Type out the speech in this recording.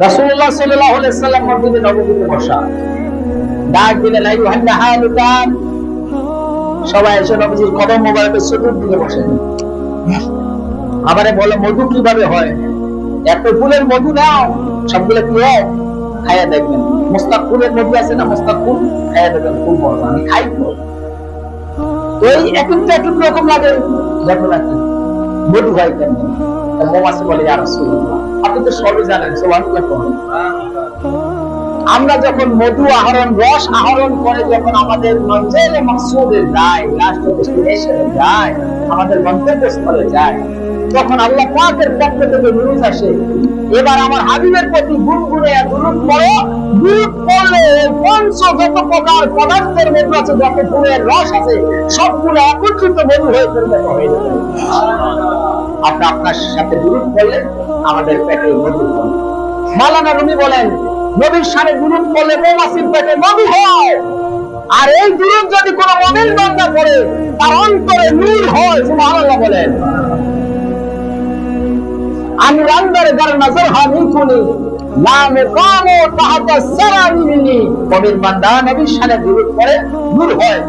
রাসূলুল্লাহ সাল্লাল্লাহু আলাইহি সাল্লাম মসজিদে নববীতে বসা ডাক দিলেন আইয়ুহান নাহালুকান সবাই এসে নবীজির কদম মোবারকের চতুর্দিকে বসেন আমারে বলে, মধু কীভাবে হয়? এত ফুলের মধু নাও, সবগুলো কি হয়? খাইয়া দেখবেন। মোস্তাক ফুলের মধু আছে না? মোস্তাক ফুল? খাইয়া দেখবেন, খুব বড়। আমি খাই তো। এই এক একটা এক এক রকম লাগে। দেখো নাকি মধু হয় কেন মৌমাছি বলে আর আপনি তো সবই জানেন আমরা যখন মধু আহরণ, রস আহরণ করে যখন আমাদের মঞ্জেলে মকসুদে যায় লাস্ট ডেস্টিনেশনে যায় আমাদের যায় তখন আল্লাহ পাকের পক্ষ থেকে নিউজ আসে। এবার আমার হাবিবের প্রতি গুনগুনে দুরুদ পড়ো দুরুদ পঞ্চ যত প্রকার পদার্থের মধ্যে আছে, যত ফুলের রস আছে, সবগুলো একত্রিত মধু হয়ে হয়ে যাবে আপনি আপনার সাথে দুরুদ পড়লে আমাদের পেটে পড়ে মালানা রুমি বলেন, নবীর সামনে দুরুদ পড়লে মৌমাছির পেটে মধু হয়। আর এই দুরুদ যদি কোনো মমিন বান্দা পড়ে তার অন্তরে নূর হয়, সুবহানাল্লাহ বলেন। আমি রান্দারে যার নজর হানি খুনি নামে কামো তাহাতা সারা মিলিনি মমিন বান্দা নবীর সামনে দুরুদ পড়ে নূর হয়।